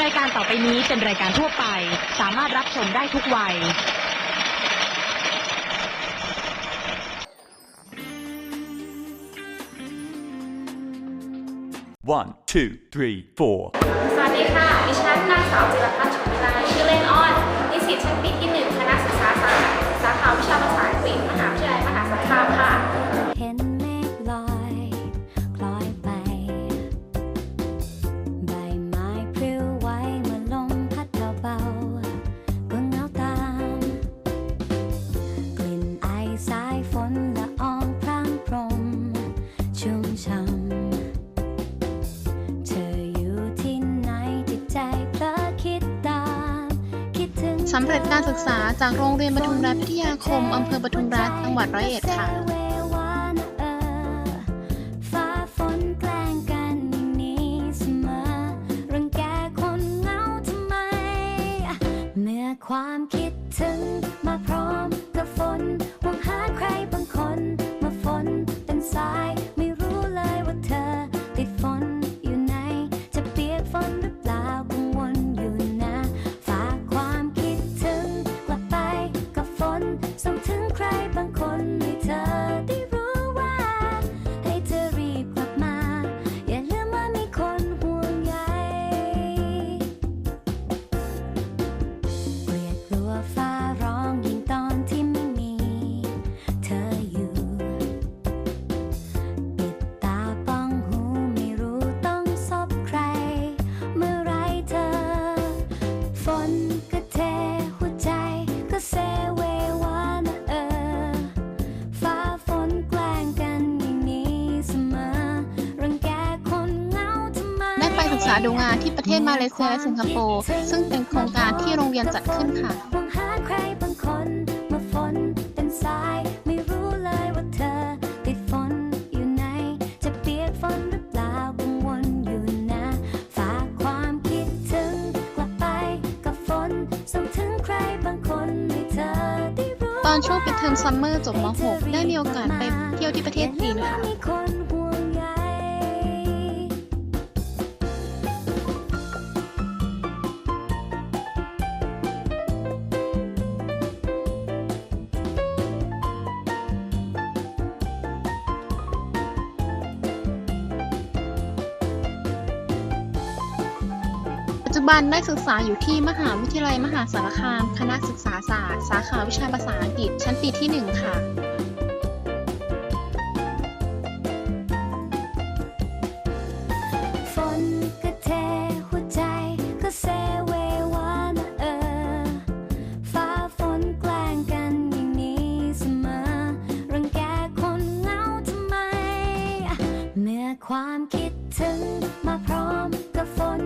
รายการต่อไปนี้เป็นรายการทั่วไป สามารถรับชมได้ทุกวัย One, two, three, four. สวัสดีค่ะ ดิฉันนางสาวจิรพัฒน์ฉุนลายชื่อเล่นอ้อน นิสิตชั้นปีที่1คณะ สำเร็จการศึกษาจากโรงเรียนปทุมรัฐพิทยาคม อำเภอปทุมรัฐ จังหวัดร้อยเอ็ดค่ะความคิดถึงมาพร้อมกับฝนหวังหาใครบางคนาดูงานที่ประเทศมาเลเซียและสิงคโปร์ซึ่งเป็นโครงการที่โรงเรียนจัดขึ้นค่ะหวังหาใครบางคนเมื่อฝนเป็นสายไม่รู้เลยว่าเธอติดฝนอยู่ไหนจะเปียกฝนหรือเปล่ากังวลอยู่นะฝากความคิดถึงกลับไปกับฝนส่งถึงใครบางคนให้เธอได้รู้ตอนช่วงปิดเทอมซัมเมอร์จบม .6 ได้มีโอกาสไปเที่ยวที่ประเทศจีนค่ะ จจุบันได้ศึกษาอยู่ที่มหาวิทยาลัยมหาสารคาม คณะศึกษาศาสตร์ สาขาวิชาภาษาอังกฤษ ชั้นปีที่ 1 ค่ะ ฝนก็เทหัวใจก็เซเววานะเออ ฟ้าฝนแกล้งกันอย่างนี้เสมอ รังแกคนเหงาทำไม เมื่อความคิดถึงมาพร้อมกับฝน